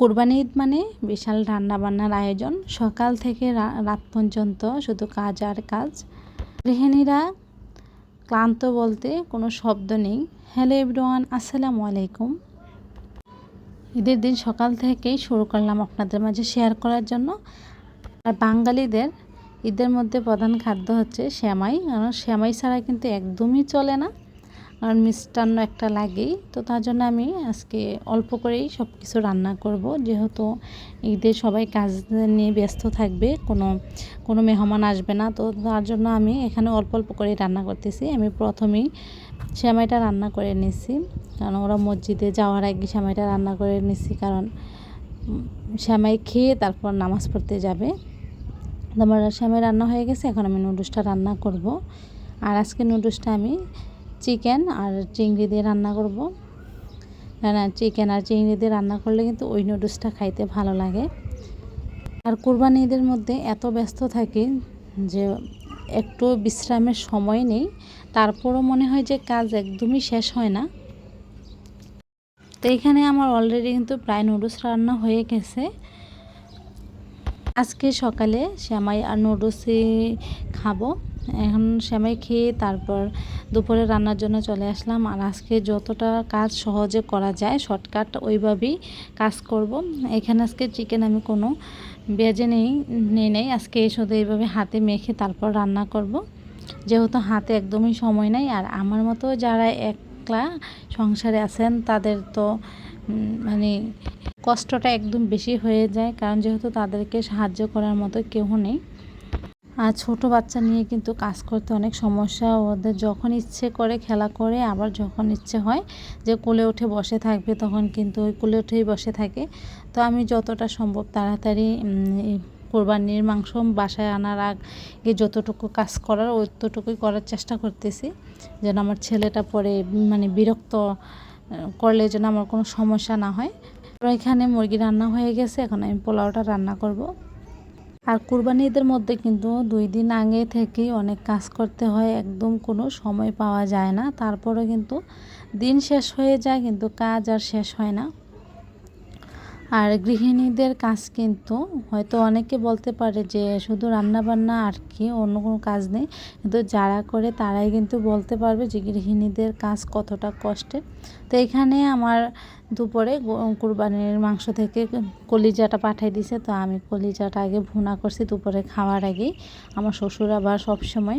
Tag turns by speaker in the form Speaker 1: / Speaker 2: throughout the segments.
Speaker 1: কোরবানি ঈদ মানে বিশাল রান্না বান্নার আয়োজন। সকাল থেকে রাত পর্যন্ত শুধু কাজ আর কাজ। গৃহিণীরা ক্লান্ত বলতে কোনো শব্দ নেই। হ্যালো এভরিওয়ান, আসসালামু আলাইকুম। ঈদের দিন সকাল থেকেই শুরু করলাম আপনাদের মাঝে শেয়ার করার জন্য। আর বাঙালিদের ঈদের মধ্যে প্রধান খাদ্য হচ্ছে শ্যামাই কারণ শ্যামাই ছাড়া কিন্তু একদমই চলে না। কারণ মিষ্টান্ন একটা লাগেই। তো তার জন্য আমি আজকে অল্প করেই সব কিছু রান্না করব। যেহেতু ঈদে সবাই কাজ নিয়ে ব্যস্ত থাকবে, কোনো কোনো মেহমান আসবে না। তো তার জন্য আমি এখানে অল্প অল্প করেই রান্না করতেছি। আমি প্রথমেই সেমাইটা রান্না করে নিছি। কারণ ওরা মসজিদে যাওয়ার আগে সেমাইটা রান্না করে নিছি। কারণ সেমাই খেয়ে তারপর নামাজ পড়তে যাবে। আমার সেমাই রান্না হয়ে গেছে, এখন আমি নুডলসটা রান্না করব। আর আজকে নুডলসটা আমি চিকেন আর চিংড়ি দিয়ে রান্না করব। না চিকেন আর চিংড়ি দিয়ে রান্না করলে কিন্তু ওই নুডলসটা খাইতে ভালো লাগে। আর কোরবানি ঈদের মধ্যে এত ব্যস্ত থাকি যে একটু বিশ্রামের সময় নেই, তারপরও মনে হয় যে কাজ একদমই শেষ হয় না। তো এখানে আমার অলরেডি কিন্তু প্রায় নুডলস রান্না হয়ে গেছে। আজকে সকালে শ্যামাই আর নুডলসই খাব। এখন সেমাই খেয়ে তারপর দুপুরে রান্নার জন্য চলে আসলাম। আর আজকে যতটা কাজ সহজে করা যায়, শর্টকাট ওইভাবেই কাজ করব। এখানে আজকে চিকেন আমি কোনো বেজে নেই নেই নেই। আজকে শুধু এইভাবে হাতে মেখে তারপর রান্না করব। যেহেতু হাতে একদমই সময় নাই, আর আমার মতো যারা একলা সংসারে আছেন, তাদের তো মানে কষ্টটা একদম বেশি হয়ে যায়। কারণ যেহেতু তাদেরকে সাহায্য করার মতো কেউ নেই। আর ছোটো বাচ্চা নিয়ে কিন্তু কাজ করতে অনেক সমস্যা। ওদের যখন ইচ্ছে করে খেলা করে, আবার যখন ইচ্ছে হয় যে কোলে উঠে বসে থাকবে, তখন কিন্তু ওই কোলে উঠেই বসে থাকে। তো আমি যতটা সম্ভব তাড়াতাড়ি কোরবানির মাংস বাসায় আনার আগে যতটুকু কাজ করার অতটুকুই করার চেষ্টা করতেছি। যেন আমার ছেলেটা পরে মানে বিরক্ত করলে যেন আমার কোনো সমস্যা না হয়। এখানে মুরগি রান্না হয়ে গেছে, এখন আমি পোলাওটা রান্না করব। আর কুরবানি ঈদের মধ্যে কিন্তু দুই দিন আগে থেকেই অনেক কাজ করতে হয়, একদম কোনো সময় পাওয়া যায় না। তারপরে কিন্তু দিন শেষ হয়ে যায়, কিন্তু কাজ আর শেষ হয় না। আর গৃহিণীদের কাজ কিন্তু হয়তো অনেকে বলতে পারে যে শুধু রান্না বান্না আর কি অন্য কোনো কাজ নেই। কিন্তু যারা করে তারাই কিন্তু বলতে পারবে যে গৃহিণীদের কাজ কতটা কষ্টের। তো এখানে আমার দুপুরে কুরবানির মাংস থেকে কলিজাটা পাঠাই দিছে। তো আমি কলিজাটা আগে ভুনা করছি দুপুরে খাওয়ার আগেই। আমার শ্বশুর আবার সবসময়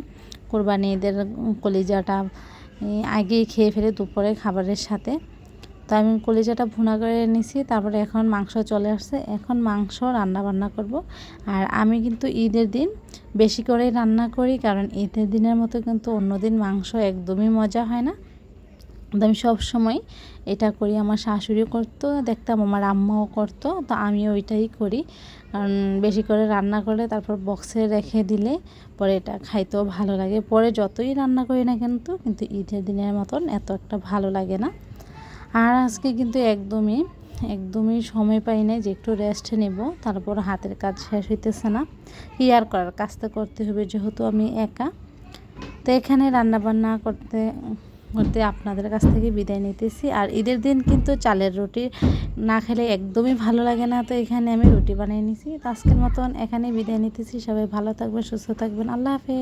Speaker 1: কোরবানি ঈদের কলিজাটা আগেই খেয়ে ফেলে দুপুরে খাবারের সাথে। তো আমি কলিজাটা ভুনা করে নিছি তারপরে এখন মাংস চলে আসছে। এখন মাংস রান্না বান্না করব। আর আমি কিন্তু ঈদের দিন বেশি করেই রান্না করি, কারণ ঈদের দিনের মতো কিন্তু অন্য দিন মাংস একদমই মজা হয় না। তো আমি সব সময় এটা করি, আমার শাশুড়িও করতো, দেখতাম আমার আম্মাও করতো, তো আমি ওইটাই করি। কারণ বেশি করে রান্না করে তারপর বক্সে রেখে দিলে পরে এটা খাইতেও ভালো লাগে। পরে যতই রান্না করি না কিন্তু কিন্তু ঈদের দিনের মতন এত একটা ভালো লাগে না। আর আজকে কিন্তু একদমই একদমই সময় পাই নাই যে একটু রেস্ট নেব। তারপর হাতের কাজ শেষ হইতেছে না। কি আর করার? কাজটা করতে হবে যেহেতু আমি একা। তো এখানে রান্নাবান্না করতে করতে আপনাদের কাছ থেকে বিদায় নিতেছি। আর ঈদের দিন কিন্তু চালের রুটি না খেলে একদমই ভালো লাগে না। তো এখানে আমি রুটি বানিয়ে নিছি। তো আজকের মতন এখানে বিদায় নিতেছি। সবাই ভালো থাকবেন, সুস্থ থাকবেন। আল্লাহ হাফেজ।